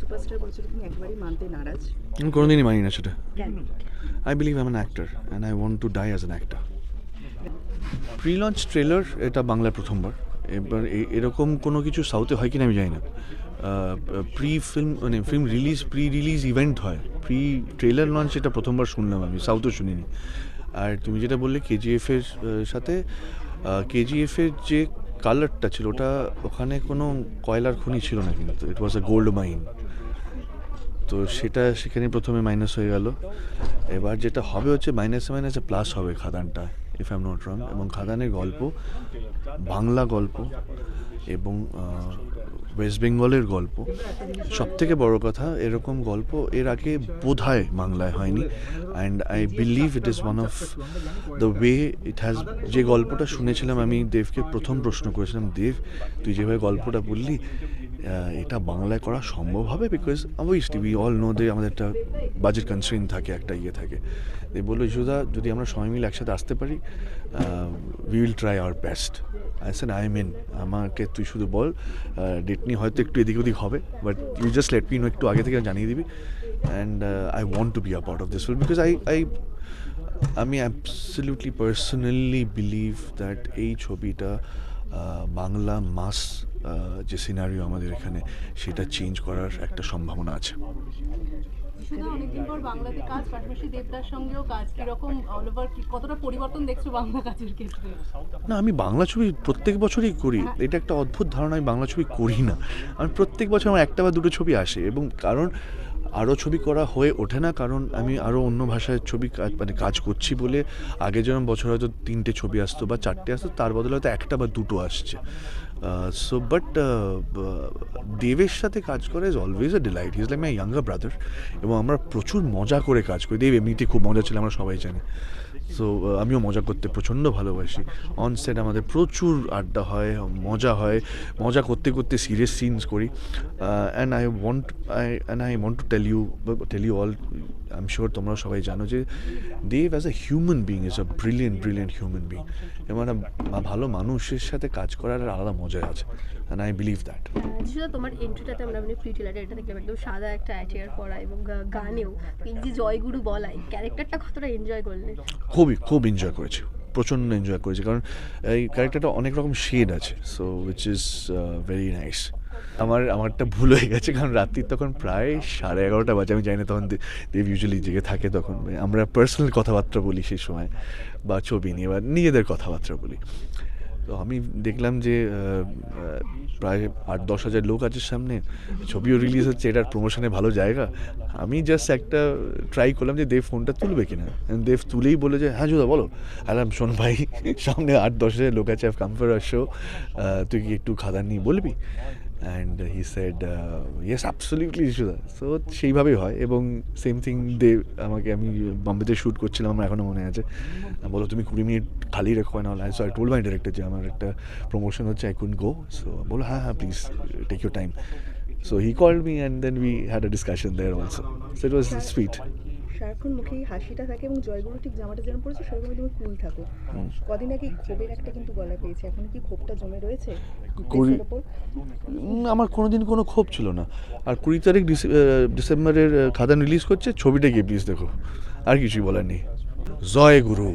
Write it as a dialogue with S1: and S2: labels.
S1: Superstar বলছিল তুমি একবারই মানতে নারাজ।
S2: আমি কোনোদিনই মানি না সেটা। I believe I am an actor and I want to die as an actor pre launch trailer এটা বাংলায় প্রথমবার। এবার এরকম কোনো কিছু সাউথে হয় কিনা আমি জানি না। প্রি ফিল্ম মানে film release pre release event হয়। প্রি ট্রেলার লঞ্চ এটা প্রথমবার শুনলাম আমি সাউথও শুনিনি। আর তুমি যেটা বললে কেজিএফের সাথে কেজিএফের যে কালারটা ছিল, ওটা ওখানে কোনো কয়লার খনি ছিল না কিন্তু ইট ওয়াজ এ গোল্ড মাইন তো সেটা সেখানে প্রথমে মাইনাস হয়ে গেল। এবার যেটা হবে হচ্ছে মাইনাসে মাইনাসে প্লাস হবে খাদানটা। If I am not wrong এবং খাদানের গল্প বাংলা গল্প এবং ওয়েস্ট বেঙ্গলের গল্প। সব থেকে বড় কথা এরকম গল্প এর আগে বোধ হয় বাংলায় হয়নি। And I believe it is one of the way it has যে গল্পটা শুনেছিলাম আমি দেবকে প্রথম প্রশ্ন করেছিলাম দেব তুই যেভাবে গল্পটা বললি এটা বাংলায় করা সম্ভব হবে? Because obviously we all know they আমাদের একটা বাজেট কনস্ট্রেন থাকে একটা ইয়ে থাকে। বলল ইসুদা যদি আমরা সবাই মিলে একসাথে আসতে পারি we will try our best I said I mean আমাকে তুই শুধু বল ডেট নিয়ে হয়তো একটু এদিক ওদিক হবে but you just let me know একটু আগে থেকে জানিয়ে দিবি। And I want to be a part of this film because I I আমি অ্যাবসলিউটলি পার্সোনালি বিলিভ দ্যাট এই ছবিটা বাংলা মাস যে সিনারিও আমাদের এখানে সেটা চেঞ্জ করার একটা সম্ভাবনা আছে।
S3: অনেকদিন পর বাংলাতে কাজ পাশাপাশি দেবদার সঙ্গেও কাজ কীরকম অল ওভার কতটা পরিবর্তন দেখছ বাংলা কাজের ক্ষেত্রে?
S2: না আমি বাংলা ছবি প্রত্যেক বছরই করি এটা একটা অদ্ভুত ধারণা আমি বাংলা ছবি করি না। আমি প্রত্যেক বছর আমার একটা বা দুটো ছবি আসে এবং কারণ আরও ছবি করা হয়ে ওঠে না, কারণ আমি আরও অন্য ভাষায় ছবি মানে কাজ করছি বলে আগে যেমন বছর হয়তো তিনটে ছবি আসতো বা চারটে আসতো, তার বদলে হয়তো একটা বা দুটো আসছে। সো বাট দেবের সাথে কাজ করা is always a delight is like my younger brother এবং আমরা প্রচুর মজা করে কাজ করি। দেব এমনিতে খুব মজা ছিল, আমরা সবাই জানি। সো আমিও মজা করতে প্রচণ্ড ভালোবাসি। অন সেট আমাদের প্রচুর আড্ডা হয়, মজা হয়। মজা করতে করতে সিরিয়াস সিনস করি। And I want I and I want to tell you tell you all I am sure তোমরা সবাই জানো যে Dev as a human being is a brilliant brilliant human being এবং একটা ভালো মানুষের সাথে কাজ করার আলাদা মজা আছে। অ্যান্ড আই বিলিভ দ্যাট
S4: যেটা তোমার এন্ট্রিটাতে আমরা মানে ফ্রি টিলারে এটা দেখলাম একদম সাদা একটা অ্যাটিয়ার পরা এবং গানেও এই যে জয়গুরু বলাই। ক্যারেক্টারটা কতটা এনজয় করলে?
S2: খুবই খুব এনজয় করেছি। প্রচণ্ড এনজয় করেছি। কারণ এই ক্যারেক্টারটা অনেক রকম শেড আছে। So which is very nice আমার, আমারটা ভুল হয়ে গেছে, কারণ রাত্রির তখন প্রায় সাড়ে এগারোটা বাজে, আমি জানি না তখন দেব ইউজুয়ালি জেগে থাকে তখন। আমরা পার্সোনাল কথাবার্তা বলি সেই সময়, বা ছবি নিয়ে, বা নিজেদের কথাবার্তা বলি। তো আমি দেখলাম যে প্রায় আট, দশ হাজার লোক আছে সামনে, ছবিও রিলিজ হচ্ছে, এটার প্রমোশনে ভালো জায়গা। আমি জাস্ট একটা ট্রাই করলাম যে, দেব ফোনটা তুলবে কিনা? দেব তুলেই বলে যে হ্যাঁ জুদা বলো। আলাম শোন ভাই, সামনে আট, দশ হাজার লোক আছে কাম ফর শো তুই কি একটু খাদান নিয়ে বলবি? And he said yes absolutely সুদা সো সেইভাবেই হয় এবং সেম থিং দে আমাকে আমি বম্বেতে শ্যুট করছিলাম, আমার এখনও মনে আছে। বলো তুমি কুড়ি মিনিট খালি রেখো না হলে so I told my director যে, আমার একটা প্রমোশন হচ্ছে আই কুড গো সো বলো হ্যাঁ হ্যাঁ please take your time so he called me and then we had a discussion there also so it was sweet
S1: সারাক্ষণ মুখে হাসিটা থাকে এবং জয়গুরু ঠিক জামাটা যেরকম পড়েছে সেরকমই তুমি কুল থাকো। কদিন আগে ক্ষোভের একটা কিন্তু গলা পেয়েছে এখন কি ক্ষোভটা জমে রয়েছে? দেশের ওপর?
S2: আমার কোনোদিন কোনো ক্ষোভ ছিল না। আর কুড়ি তারিখ ডিসে- আহ, ডিসেম্বরের আহ, খাদান রিলিজ করছে ছবিটা গিয়ে প্লিজ দেখো। আর কিছুই বলার নেই। জয় গুরু